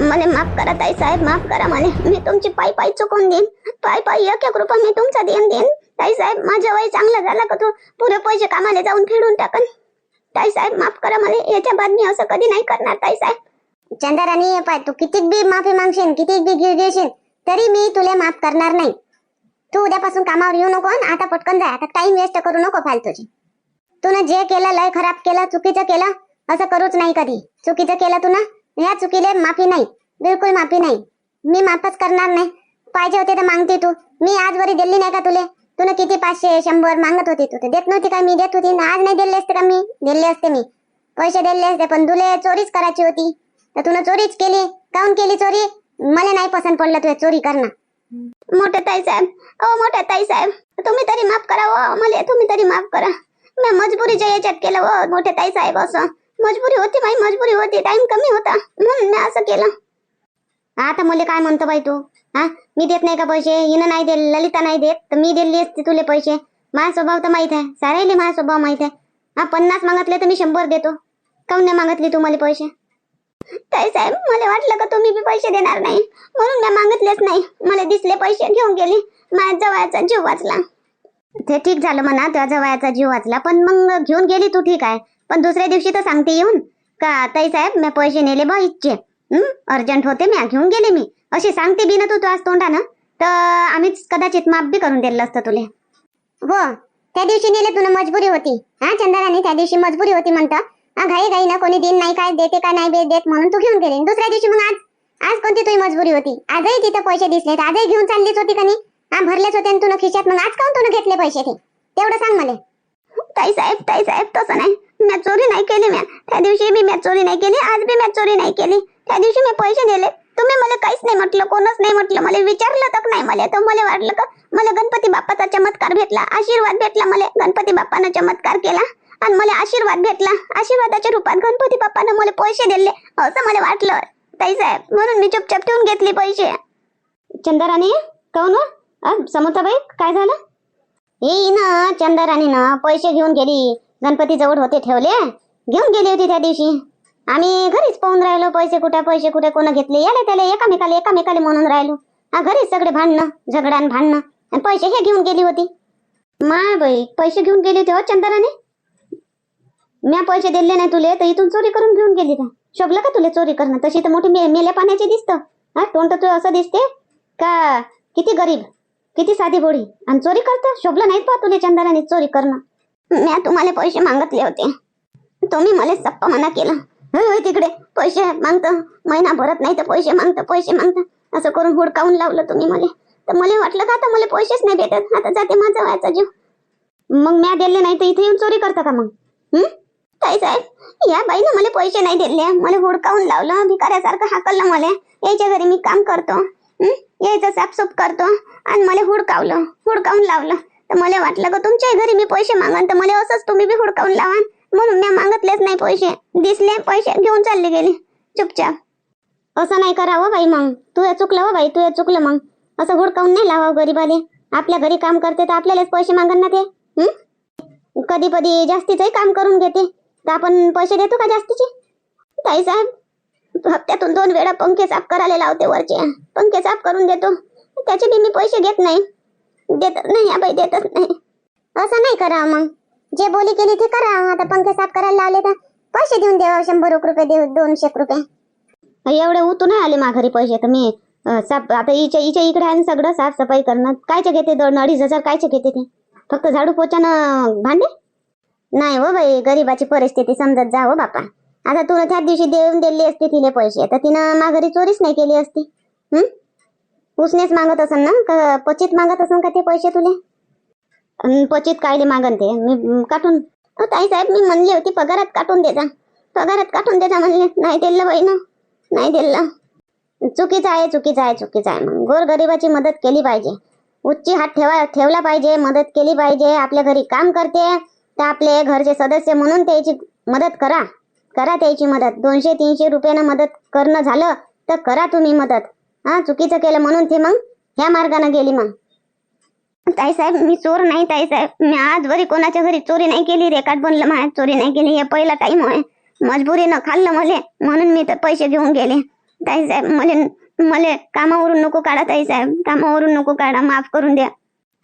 मला माफ करा ताई साहेब माफ करा मला मी तुमची पायी पायी चुकून देईन. पायी पायी एक एक रुपया मी तुमचा देईन देईन. ताई साहेब माझ्या वय चांगला झाला का तू? पुरे पैसे कामाला जाऊन फेडून टाकन. ताई साहेब माफ करा मला याच्या बाद मी असं कधी नाही करणार ताई साहेब. चंद्राणी पाय तू किती बी माफी मागशील किती बी घेऊ घेशील तरी मी तुला माफ करणार नाही. तू उद्यापासून कामावर येऊ नको आणि आता पटकन जा. आता टाइम वेस्ट करू नको फालतूची. तू जे केलं लय खराब केलं चुकीचं केलं असं करूच नाही कधी. चुकीचं केलं तू ना या चुकीले माफी नाही बिलकुल माफी नाही. मी माफच करणार नाही. पाहिजे होते तर मागते तू. मी आजवरी दिली नाही का तुले? तुला किती पाचशे शंभर मागत होती तू देत नव्हती का मी? देत होती. ना आज नाही दिले असते का मी? दिले असते मी. पैसे दिले असते पण तुले चोरीच करायची होती. तर तुला चोरीच केली. काऊन केली चोरी? मला नाही पसंत पडलं तुला चोरी करणं. मोठे ताई साहेब. ओ मोठे ताई साहेब. तुम्ही तरी माफ करा हो. मला तुम्ही तरी माफ करा. मी मजबुरीच्या याच्यात केलं हो मोठे ताई साहेब असं. मजबुरी होती भाई मजबुरी होती. टाइम कमी होता. म्हणून मी असं केलं. आता मला काय म्हणतो बाई तू? हा? मी देत नाही का पैसे? हिनं नाही दिले ललिता नाही देत. तर मी दिली असते तुले पैसे. माझा स्वभाव तर माहीत आहे. सारायले माझा स्वभाव माहीत आहे. हा पन्नास मागितले तर मी शंभर देतो. काऊन नाही मागितली तू मला पैसे? ताई साहेब मला वाटलं का तुम्ही बी पैसे देणार नाही? म्हणून मी मागितलेच नाही. मला दिसले पैसे घेऊन गेली. माझ्या जवळचा जीव वाचला. ते ठीक झालं म्हणा त्या जवळचा जीव वाचला. पण मग घेऊन गेली तू ठीक आहे. पण दुसऱ्या दिवशी तर सांगते येऊन का ताई साहेब मी पैसे नेले बा इच्छे अर्जंट होते मी घेऊन गेले मी. अशी सांगते बी ना तू आज तोंडानं. तर आम्हीच कदाचित माफ बी करून दिलं असतं तुले. हो त्या दिवशी नेले तुला मजबुरी होती. हा चंद्राने त्या दिवशी मजबुरी होती म्हणतं. हा घाई घाई ना कोणी दिन नाही काय देते का नाही देत म्हणून तू घेऊन गेले. दुसऱ्या दिवशी मग आज? आज कोणती तुझी मजबुरी होती? आजही तिथे पैसे दिसले आजही घेऊन चाललीच होती का नाही हा भरलेच होते आणि तुला खिशात. मग आज काऊन तुला घेतले पैसे ते? तेवढं सांग मला. ताई साहेब ताई साहेब तसं नाही. मी चोरी नाही केली मी। त्या दिवशी बी मी चोरी नाही केली आज बी मी चोरी नाही केली। त्या दिवशी मी पैसे नेले। तुम्ही मला काहीच नाही म्हटलं कोणच नाही म्हटलं मला विचारलं तर नाही मला. तर मला वाटलं का मला गणपती बाप्पाचा चमत्कार भेटला आशीर्वाद भेटला मला. गणपती बाप्पानं चमत्कार केला आणि मला आशीर्वाद भेटला. आशीर्वादाच्या रूपात गणपती बाप्पानं मला पैसे दिले. असं मला वाटलं. ताई साहेब म्हणून मी चुपचाप ठेवून घेतले पैसे. चंदाराणी काऊन हो? समोताबाई काय झालं? येई ना चंदाराणीनं पैसे घेऊन गेली. गणपती जवळ होते ठेवले. घेऊन गेली होती त्या दिवशी. आम्ही घरीच पाहून राहिलो पैसे कुठे पैसे कुठे कोण घेतले. याले त्याला एकामेकाला एकामेकाला म्हणून राहिलो. हा घरीच सगळे भांडणं झगडान भांडणं. आणि पैसे हे घेऊन गेली होती. माय बाई पैसे घेऊन गेली होती हो चंदराने म्या पैसे दिले नाही तुले तर इथून चोरी करून घेऊन गेली का? शोभलं का तुला चोरी करणं? तशी तर मोठी मे- मेल्या पाण्याची दिसतं. हा तोंड तर असं दिसते का? किती गरीब किती साधी गोडी आणि चोरी करतं? शोभलं नाहीत पा तुले चंदराने चोरी करणं. म्या तुम्हाला पैसे मागतले होते. तुम्ही मला सप्पा मना केलं. होय होय तिकडे पैसे मागतं. महिना भरत नाही तर पैसे मागतं पैसे मागतं. असं करून हुडकावून लावलं तुम्ही मला. तर मला वाटलं का आता मला पैसेच नाही भेटत? आता जाते माझा व्हायचा जीव. मग म्या दिले नाही तर इथे येऊन चोरी करता का मग? हम्म ताई साहेब या बाईनं मला पैसे नाही दिले. मला हुडकावून लावलं भिकाऱ्यासारखं हाकललं मला. यायच्या घरी मी काम करतो. यायचं साफसूफ करतो. आणि मला हुडकावलं हुडकावून लावलं. तर मला वाटलं का तुमच्या घरी मी पैसे मागन तर मला असंच तुम्ही बी हुडकावून लावान म्हणून मी मागतलेच नाही पैसे. दिसले पैसे घेऊन चालले गेले. चुपचाप. असं नाही करावं बाई मग. तू चुकलं हो बाई तू चुकलं मग. असं हुडकावून नाही लावा गरीबाले. आपल्या घरी काम करते तर आपल्यालाच पैसे मागन ना ते. कधी कधी जास्तीचंही काम करून घेते. तर आपण पैसे देतो का जास्तीचे? ताई साहेब हप्त्यातून दोन वेळा पंखे साफ करायला लावते वरचे. पंखे साफ करून देतो. त्याचे बी मी पैसे घेत नाही. देतच नाही या बाई देतच नाही. असं नाही करा मग. जे बोली केली ते करा आता पंखे साफ करायला लावले तर पैसे देऊन द्यावा शंभर एक रुपये देऊ दोनशे एक रुपये. एवढे उतू नाही आले माघारी पैसे तर मी साफ आता हिच्या इच्या इकडे आहे ना सगळं साफसफाई करणं. कायचे घेते दोन अडीच हजार कायचे घेते ते? फक्त झाडू पोचानं भांडे? नाही हो बाई गरीबाची परिस्थिती समजत जा हो बापा. आता तुला त्याच दिवशी देऊन दिली असती तिने पैसे तर तिनं माघारी चोरीच नाही केली असती. हम्म उसनेच मागत असन ना? का पचित मागत असन का ते पैसे तुले? पचित कायले मागन ते. मी काटून. ताई साहेब मी म्हणली होती पगारात काटून देजा पगारात काटून देजा म्हणले. नाही दिलं बाई ना. नाही दिलं. चुकीचं आहे चुकीचं आहे चुकीचं आहे. मग गोरगरिबाची मदत केली पाहिजे. उच्ची हात ठेवा ठेवला पाहिजे मदत केली पाहिजे. आपल्या घरी काम करते. तर आपले घरचे सदस्य म्हणून त्याची मदत करा. करा त्याची मदत. दोनशे तीनशे रुपयानं मदत करणं झालं तर करा तुम्ही मदत. हा चुकीचं केलं म्हणून ते मग ह्या मार्गाने गेली मग. ताई साहेब मी चोर नाही ताई साहेब. मी आजवरी कोणाच्या घरी चोरी नाही केली रेकॉर्ड बनलं माझ्या चोरी नाही केली. हे पहिला टाईम आहे मजबुरीनं खाल्लं मले. म्हणून मी तर पैसे घेऊन गेले. ताईसाहेब मले मले कामावरून नको काढा ताईसाहेब कामावरून नको काढा. माफ करून द्या.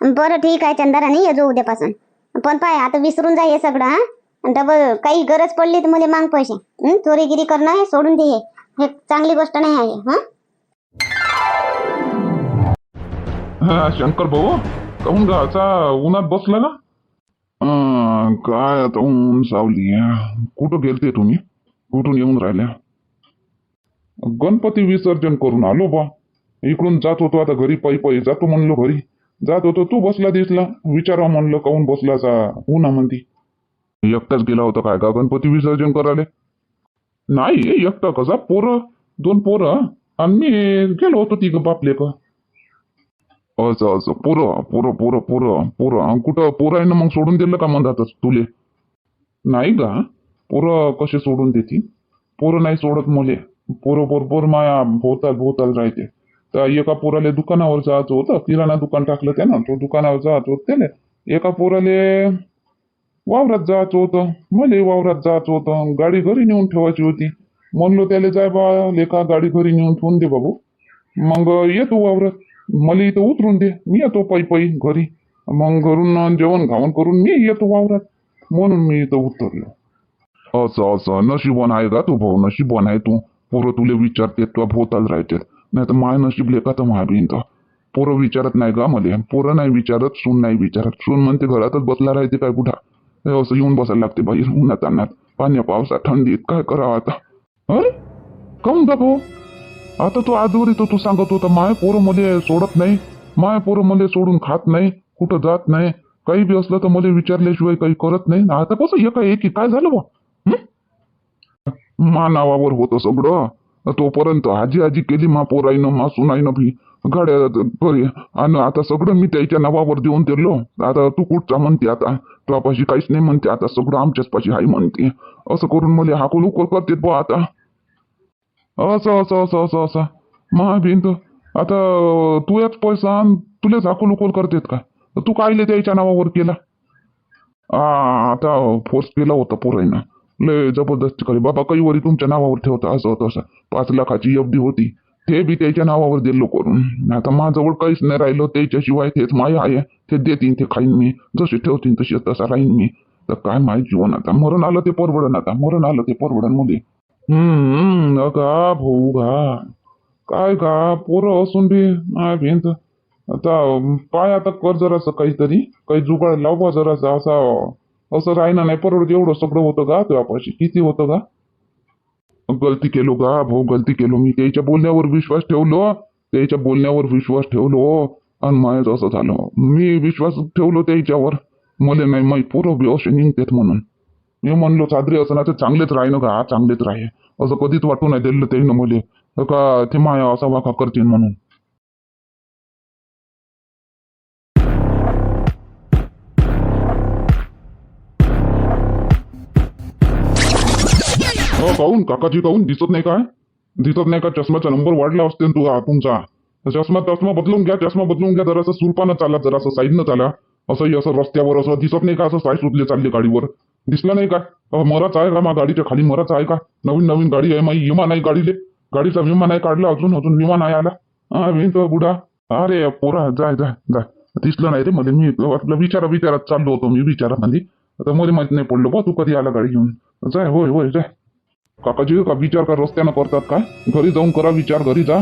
बरं ठीक आहे चंदाराणी येजो उद्यापासून. पण पाय आता विसरून जा हे सगळं हा. डबल काही गरज पडली तर मला मांग पैसे. चोरीगिरी करणं सोडून दे हे. हे चांगली गोष्ट नाही आहे हा? हा शंकर भाऊ काहून गाचा उन्हात बसला ना? अं, काय आता ऊन सावली आहे. कुठं गेलते तुम्ही? कुठून येऊन राहिल्या? गणपती विसर्जन करून आलो बा. इकडून जात होतो आता घरी पायी पायी जातो म्हणलो घरी. जात होतो तू बसला दिसला. विचारा म्हणलं काहून बसलाचा उन्हामध्ये एकटाच गेला होता काय का गणपती विसर्जन करायला? नाही एकटा कसा? पोरं दोन पोरं आणि मी गेलो होतो तिघं बापले का असं असं. पोरं पोरं पोरं पोरं पोरं. कुठं पोरं आहे ना मग सोडून दिलं का म्हणतातच तुले? नाही का पोरं कसे सोडून देतील? पोरं नाही सोडत मुले. पोरं पोर माया भोवताल भोवताल राहते. तर एका पोराले दुकानावर जायचं होतं. किराणा दुकान टाकलं त्यानं. तो दुकानावर जायचं होतं त्याने एका पोराले वावरात जायचं होतं. मले वावरात जायचं होतं. गाडी घरी नेऊन ठेवायची होती. म्हणलो त्याला जाय बा लेखा गाडी घरी नेऊन ठेवून दे बाबू. मग येतो वावरात. मला इथं उतरून दे. मी येतो पायी पायी घरी. मग घरून जेवण खावण करून मी येतो वावरात. म्हणून मी इथं उतरलो. असं असं. नशिबन आहे का तू भाऊ? नशिबन आहे तू. पोरं तुले विचारते तुला भोवताल राहते नाही तर माय नशीब लेखा तर महाबीन तर पोरं विचारत नाही का मला? पोरं नाही विचारत सून नाही विचारत. सून म्हणते घरातच बसला राहते काय कुठं? हे असं येऊन बसायला लागते बाहेर उन्हात अन्नात पाण्या पावसात थंडीत. काय करावं आता? अरे काऊन का भाऊ आता तो आजवर येतो तू सांगत होता माय पोरं मध्ये सोडत नाही माय पोरं मध्ये सोडून खात नाही कुठं जात नाही काही बी असलं तर मला विचारल्याशिवाय काही करत नाही. आता कसं एका एकी काय झालं बा? मा नावावर होतं सगळं. तोपर्यंत आजी आजी केली मा पोराईनं मा सुनाईनं बी. गाड्या आणि आता सगळं मी त्याच्या नावावर देऊन दिलो. आता तू कुठचा म्हणते आता? तुपाशी काहीच नाही म्हणते. आता सगळं आमच्याच पाशी हाय म्हणते. असं करून मला हाकून उकल करते बा आता. असं असं असं असं असं मा भिंत आता तू याच पैसा आण तुलाच अकोल उकोल करतेत का? तू कायले त्याच्या नावावर केला? आ, आता फोर्स केला होता पोराईनं लय जबरदस्ती करे बाबा काही वरी तुमच्या नावावर ठेवता असं होतं असं. पाच लाखाची एफडी होती. ते बी त्याच्या नावावर दिलो करून. आता माझ्याजवळ काहीच नाही राहिलं. त्याच्याशिवाय तेच माय आहे. ते देतीन ते खाईन मी. जसे ठेवतीन तशी तसा राहीन मी. तर काय माहिती जीवन आता मरण आलं ते परवडन आता. मरण आलं ते परवडनमध्ये हम्म का भाऊ घा काय का पोरं असून बी माय भिंत आता पाय आता कर जरासं काहीतरी काही जुगाड लाव बा जरासा असा असं राहिना नाही परवडत एवढं सगळं होतं का तुझ्यापाशी किती होतं का गलती केलो का भाऊ गलती केलो मी त्याच्या बोलण्यावर विश्वास ठेवलो त्याच्या बोलण्यावर विश्वास ठेवलो आणि माझं असं झालं मी विश्वास ठेवलो त्याच्यावर मला नाही माहीत पोरं बी असे निघतात म्हणून मी म्हणलो सादरी असं ना तर चांगलेच राही ना का चांगलेच राहे असं कधीच वाटू नाही दिलं ते मले. का ते माया असा वाका करतील म्हणून. हो काहून काकाजी काहून दिसत नाही काय? दिसत नाही का? चष्म्याचा नंबर वाढला असते तुझा तुमचा. चष्मा चष्मा बदलून घ्या चष्मा बदलून घ्या जरासं सुरपानं चाला जरासं साईडनं चाला. असंही असं रस्त्यावर असं दिसत नाही का? असं साय सुटले चालले गाडीवर. दिसला नाही का? मराच आहे का मा गाडीच्या खाली मराच आहे का? नवीन नवीन गाडी आहे माई विमा नाही गाडीले. गाडीचा विमा नाही काढला अजून अजून विमा नाही आला. हा मी तो बुडा अरे पोरा जाय जाय जाय दिसलं नाही रे मध्ये मी वाटलं विचारा विचारात चाललो होतो मी विचारामध्ये आता मध्ये माहीत नाही पडलो बा तू कधी आला गाडी घेऊन. जाय होय होय जाय काकाजी का विचार का रस्त्यानं करतात काय घरी जाऊन करा विचार घरी जा.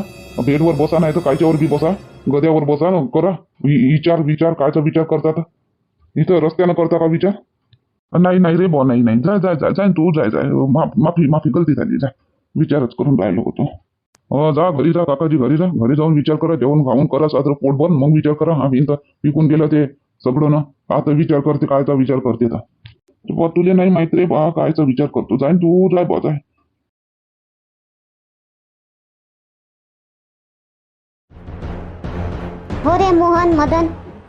बेडवर बसा नाही तर कायच्यावर बी बसा. गद्यावर बसा ना करा विचार विचार कायचा विचार करतात? इथं रस्त्यानं करता का विचार? नाही नाही रे बॉ नाही नाही जाय जाय जाय जाय तू जाय जाय माफी माफी गलती झाली जाय विचारच करून राहिलो होतो हो जा घरी जा काकाजी घरी जा घरी जाऊन विचार करा जेवण खाऊन करा साजरं पोट बंद मग विचार करा आम्ही तर विकून गेलं ते सगळं ना आता विचार करते कायचा विचार करते तर बा तुले नाही माहीत रे बा कायचा विचार करतो जाय तू जाय बा जाय हो रे मोहन मदन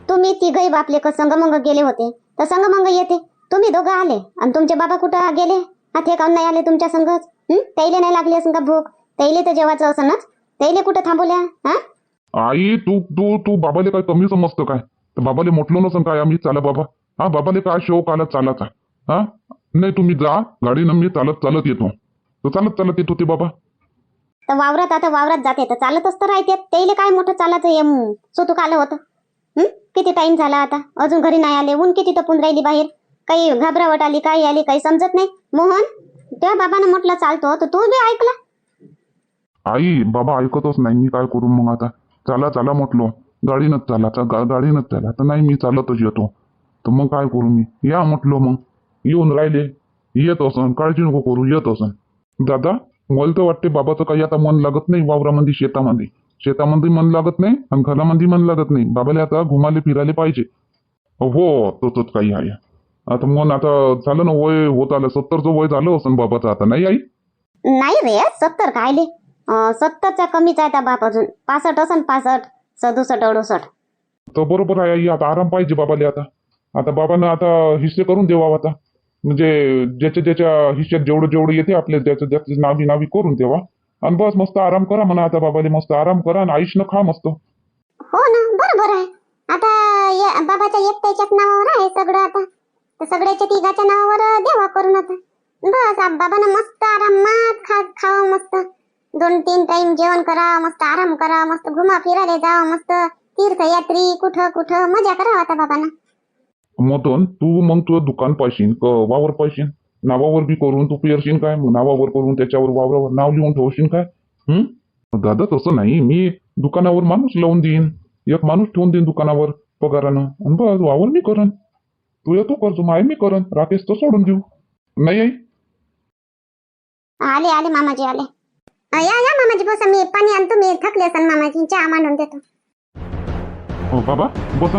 तुम्ही तिघही बापले का संगमंग गेले होते तर संगमंग येते तुम्ही दोघं आले आणि तुमचे बाबा कुठं गेले? हात हे काऊन नाही आले तुमच्या संगच? हं? त्याइले नाही लागली असं का भूक? त्याइले तर जेवायचं असं नाच? त्याइले कुठं थांबवल्या? हा? आई तू तू तू बाबाले काय कमी समजतं काय? तर बाबाले म्हटलं नसन काय आम्ही? चाला बाबा. हा बाबाले काय शोक आला चालाचा? हा? नाही तुम्ही जा. गाडीनं मी चालत चालत येतो. तर चालत चालत येतो ते बाबा. तर वावरात आता वावरात जाते. तर चालतच तर राहते त्याला काय मोठं चालायचं हे? म, सुतूक आलं होतं. हं? किती टाइम झाला आता? अजून घरी नाही आले. ऊन किती तपून राहिली बाहेर? काही घाबरावट आली काही आली काही समजत नाही. मोहन त्या बाबानं म्हटलं चालतो तर तू बी ऐकला. आई बाबा ऐकतच नाही मी काय करू मग आता? चला चला म्हटलो. गाडीनंच चाला चा- गा- गाडीनंच चाला तर नाही मी चालतच येतो. तर मग काय करू मी? या म्हटलो मग. येऊन राहिले. येत असन काळजी नको करू येत असन. दादा मला तर वाटते बाबाचं काही आता मन लागत नाही वावरामध्ये शेतामध्ये. शेतामध्ये मन लागत नाही आणि घरामध्ये मन लागत नाही. बाबाला आता घुमाले फिरायला पाहिजे. हो तसंच काही आहे. आता मन आता झालं ना वय होत आलं सत्तरचं वय झालं असन बाबाचं आता. नाही आई? नाही रे सत्तर कायले अं, सत्तरचा कमीच आहे त्या बाप अजून. पासष्ट असन पासष्ट सदुसष्ट अडुसष्ट. तर बरोबर आहे आई आता आराम पाहिजे बाबाले आता. आता बाबांना आता हिस्से करून देवा आता. म्हणजे ज्याच्या ज्याच्या हिश्श्यात जेवढं जेवढं येते आपल्या त्याचं त्याची नावी नावी करून देवा. आणि बस मस्त आराम करा म्हणा आता बाबाले मस्त आराम करा आणि आयुष्य खा मस्त. हो ना बरोबर आहे. आता या बाबाच्या एकट्याच्याच नावावर आहे सगळं आता. तर सगळ्याच्या तिघाच्या नावावर देवा करून आता बस आ- मस्त आरामात खा खावं मस्त. दोन तीन टाइम जेवण करा मस्त आराम करा मस्त घुमा फिरायला जा मस्त. तीर्थयात्री कुठं कुठं मजा करा आता बाबांना. मदन तू मग तुझं दुकान पाहिशील वावर पाहिशील नावावर बी करून तू पेरशील काय? मग नावावर करून त्याच्यावर वावरावर नाव लिहून ठेवशील काय? हम्म दादा तसं नाही. मी दुकानावर माणूस लावून देईन. एक माणूस ठेवून देईन दुकानावर पगारानं. आणि बस वावर मी तू येतो करतो माय मी करन. राकेश तर सोडून देऊ. नाही आई. आले आले मामाजी आले. अ, या या मामाजी बसा. मी पाणी आणतो मी थकले असन मामाजी. चहा मांडून देतो. हो बाबा बसा.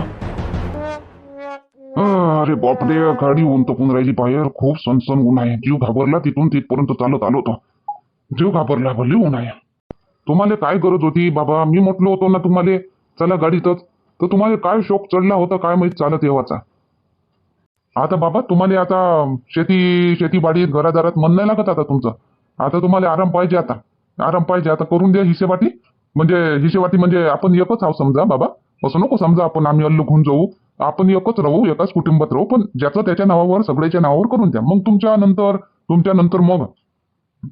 अरे बापरे गाडी ऊन तपून राहिली बाहेर. खूप सनसन ऊन आहे. जीव घाबरला तिथून तिथपर्यंत चालत आलो होतो. जीव घाबरला भले ऊन आहे. तुम्हाला काय गरज होती बाबा? मी म्हटलो होतो ना तुम्हाला चला गाडीतच. तर तुम्हाला काय शोक चढला होता काय माहीत चालत येवाचा? आता बाबा तुम्हाला आता शेती शेतीबाडीत घरादारात मन नाही लागत आता तुमचं. आता तुम्हाला आराम पाहिजे आता. आराम पाहिजे आता. करून द्या हिशेवाटी म्हणजे हिशेवाटी म्हणजे आपण एकच आहोत समजा बाबा. असं नको समजा आपण आम्ही अल्ल घेऊन जाऊ. आपण एकच राहू एकाच कुटुंबात राहू. पण ज्याचं त्याच्या नावावर सगळ्याच्या नावावर करून द्या. मग तुमच्या नंतर तुमच्या नंतर मग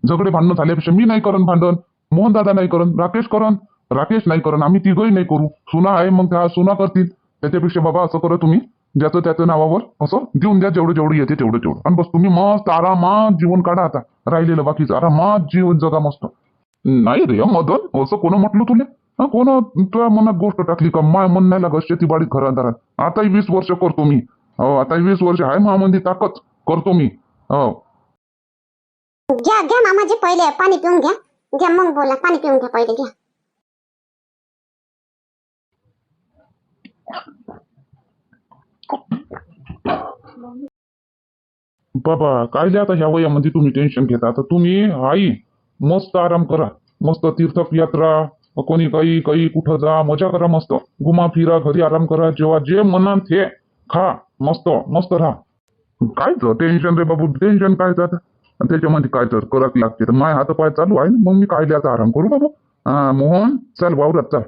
झगडे भांडणं झाल्यापेक्षा मी नाही करन भांडण मोहन दादा नाही करन राकेश करन राकेश नाही करन आम्ही तिघही नाही करू. सुना आहे मग त्या सुना करतील. त्याच्यापेक्षा बाबा असं करा तुम्ही. ज्याचं त्याच्या नावावर असं देऊन द्या जेवढं जेवढं येते तेवढं तेवढं. आणि बस तुम्ही मस्त आरामात जीवन काढा आता राहिलेलं बाकीच. आरामात जीवन जगा मस्त. नाही रे मदन असं कोण म्हटलं तुला? हा कोण तुझ्या मनात गोष्ट टाकली का? माय मन नाही लागत शेतीबाडी घरांदारात. आताही वीस वर्ष करतो मी. हो आता वीस वर्ष आहे महामंदी ताकद करतो मी. हो. घ्या घ्या मामाजी पहिले पाणी पिऊन घ्या. घ्या मग बोला पाणी पिऊन घ्या पहिले घ्या. बाबा काय जे आता ह्या वयामध्ये तुम्ही टेन्शन घेता? आता तुम्ही आई मस्त आराम करा. मस्त तीर्थयात्रा कोणी काही काही कुठं जा मजा करा मस्त. घुमा फिरा घरी आराम करा जेव्हा जे मनात ते खा मस्त मस्त राहा. काय टेन्शन रे बाबू? टेन्शन काय तर त्याच्यामध्ये काय तर करत लागते. तर माय हात पाय चालू आहे ना? मग मी काय आता आराम करू बाबा? हा मोहन चल वावरात चल.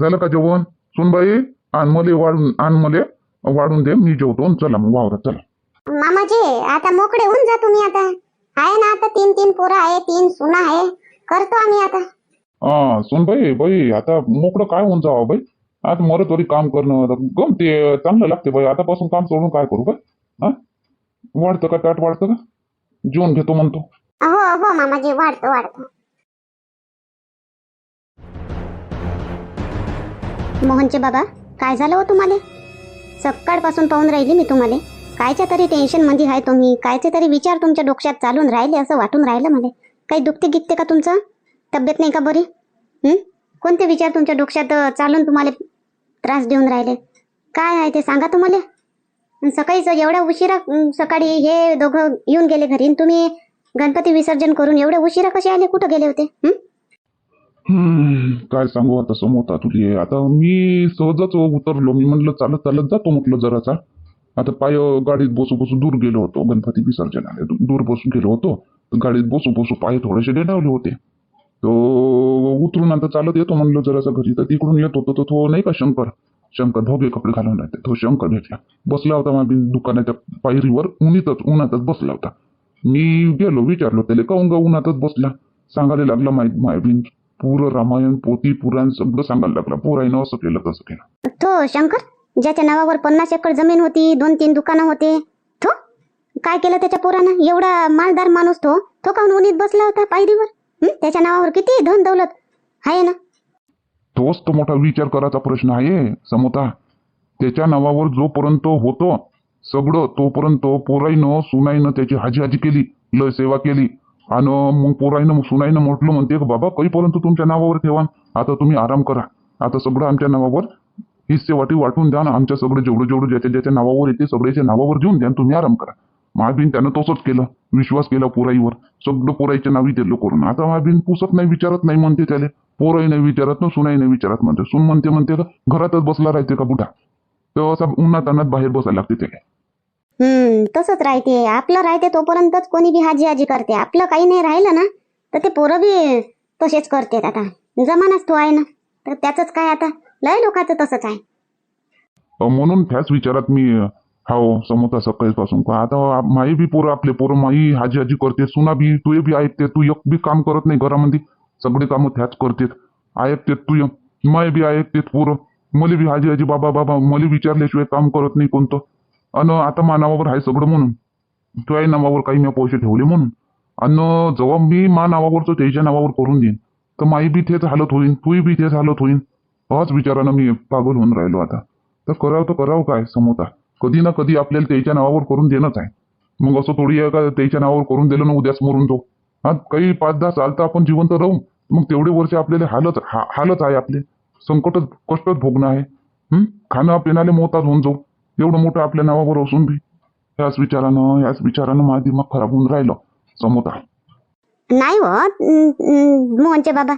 झालं का जेवण? सुनबाई आण मले वाढून आण मले. वाढून दे मी जेवतो आणि चला मग वावरात चला. मामाजी आता मोकळे होऊन जा तुम्ही आता. आहे ना आता तीन तीन पोरं आहे तीन सुना आहे. करतो आम्ही आता. हा सुनबाई बाई आता मोकळं काय होऊन जावं बाई? आता मरत तरी काम करणं गमते चांगलं लागते बाई. आतापासून काम सोडून काय करू बाई? हा? वाढतं का ताट वाढतं का? जेवण घेतो म्हणतो. हो हो मामाजी वाढतो वाढतो. मोहनचे बाबा काय झालं हो तुम्हाला? सकाळपासून पाहून राहिली मी तुम्हाला. कायच्या तरी टेन्शनमध्ये आहे तुम्ही कायचे तरी विचार तुमच्या डोक्यात चालून राहिले असं वाटून राहिलं मला. काही दुखते गिकते का तुमचं? तब्येत नाही का बरी? कोणते विचार तुमच्या डोक्यात चालून तुम्हाला त्रास देऊन राहिले? काय आहे ते सांगा तुम्हाला. सकाळीच एवढ्या उशिरा सकाळी हे दोघं येऊन गेले घरी. तुम्ही गणपती विसर्जन करून एवढे उशिरा कसे आले? कुठं गेले होते? हम्म, काय सांगू आता समोता तुले आता मी सहजच उतरलो. मी म्हणलं चालत चालत जातो म्हटलं जरासा. आता पाय गाडीत बसू बसू दूर गेलो होतो. गणपती विसर्जनाला दू- दूर बसून गेलो होतो. तर गाडीत बसू बसू पाय थोडेसे डेडावले होते. तो उतरून आता चालत येतो म्हणलं जरासा घरी. तर तिकडून येत होतो तर तो नाही का शंकर? शंकर भोगे कपडे घालून राहते. तो शंकर भेटला बसला होता माझ्या दुकानाच्या पायरीवर. उन्हीतच उन्हातच बसला होता. मी गेलो विचारलो त्याला. काऊन गा उन्हातच बसला? सांगायला लागला माहिती मायबीन पुरं रामायण पोती पुराण सगळं सांगायला लागला. पोराईनं असं केलं तसं केलं तो शंकर ज्याच्या नावावर पन्नास एकर जमीन होती दोन तीन दुकानं होते तो? काय केलं त्याच्या पोरानं? एवढा मालदार माणूस तो? तो काहून उन्हीत बसला होता पायरीवर? त्याच्या नावावर किती धन दौलत? आहे ना? तोच तो मोठा विचार करायचा प्रश्न आहे समोता. त्याच्या नावावर जोपर्यंत होतं सगळं तोपर्यंत पोराईनं सुनाईनं त्याची हाजी हाजी केली लय सेवा केली. आणि मग पोराईनं सुनाईनं म्हटलं म्हणते की बाबा काहीपर्यंत तुमच्या नावावर ठेवा. आता तुम्ही आराम करा. आता सगळं आमच्या नावावर हिस्से वाटी वाटून द्या ना. आमच्या सगळं जेवढं जेवढं ज्याच्या ज्याच्या नावावर येते सगळ्याच्या नावावर देऊन द्या तुम्ही आराम करा. महाबीन त्यानं तसंच केलं. विश्वास केला पोराईवर. सगळं पोराईच्या नावी दिलं करून. आता महाबीन पुसत नाही विचारत नाही म्हणते त्याले. पोराई नाही विचारत ना सुनाई नाही विचारत म्हणते. सुन म्हणते म्हणते का घरातच बसला राहते का बुढा? तर असा उन्हात अन्नात बाहेर बसायला लागते त्याला. हम्म तसंच राहते. आपलं राहते तोपर्यंतच कोणी बी हाजी हाजी करते. आपलं काही नाही राहिलं ना तर ते पोरं बी तसेच करते आता. जमानाच तो आहे ना. तर त्याचंच काय आता? लय लोकांचं तसंच आहे. अ, म्हणून त्याच विचारात मी अ, हाव सकाळी सकाळीपासून. का आता माई बी पोरं आपले पोरं माई हाजी हाजी करते. सुना बी तू बी ऐकते. तू एक बी काम करत नाही घरामध्ये. सगळे कामं त्याच करतेत. ऐकते तू एक. माय बी ऐकतेत पोरं. मले बी हाजी हाजी बाबा बाबा मले विचारल्याशिवाय काम करत नाही कोणतं. अन आता मानावावर आहे सगळं म्हणून. तुझ्या नावावर काही मी पैसे ठेवले म्हणून. आणि जेव्हा मी मा नावावरचं त्याच्या नावावर करून देईन तर माई बी तेच हालत होईन तूही बी तेच हालत होईन हाच विचारानं मी पागल होऊन राहिलो आता. तर करावं तर करावं काय समोता. कधी ना कधी आपल्याला त्याच्या नावावर करून देणंच आहे. मग असं थोडी आहे का त्याच्या नावावर करून दिलं ना उद्याच मरून तो हा काही पाच दहा साल तर आपण जिवंत राहू. मग तेवढे वर्ष आपल्याला हालत हा हालच आहे आपले. संकटच कष्टच भोगणं आहे. खाणं पिण्याला मोताज होऊन जाऊ. एवढं मोठं आपल्या नावावर असून बी याच विचारानं याच विचारानं माझा दिमाग खराब होऊन राहिलं. समोता नाही हो अं, मोहनचे बाबा.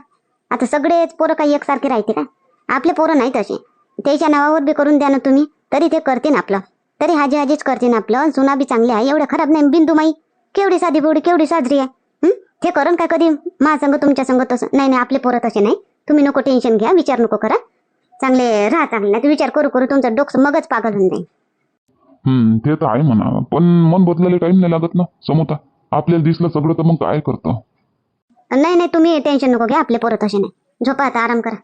आता सगळेच पोरं काही एकसारखे राहते का? आपले पोरं नाही तसे. त्याच्या नावावर बी करून द्या ना तुम्ही तरी ते करते ना आपलं. तरी हाजी हाजीच करते ना आपलं. जुना बी चांगले आहे एवढं खराब नाही. बिंदुमाई केवढी साधी बोडी केवढी साजरी आहे? हं? ते करण काय कधी मा संग तुमच्या संग तसं? नाही नाही आपले पोरं तसे नाही. तुम्ही नको टेन्शन घ्या विचार नको करा. चांगले राहा चांगले. नाही विचार करू करू तुमचं डोकं मगच पागल होऊन जाईल. हम्म ते तर आहे म्हणा पण मन बदलायला टाइम नाही लागत ना समोता. आपल्याला दिसलं सगळं तर मग काय करतं? नाही नाही तुम्ही टेन्शन नको घ्या आपले पोरं तसे नाही. झोपा आता आराम करा.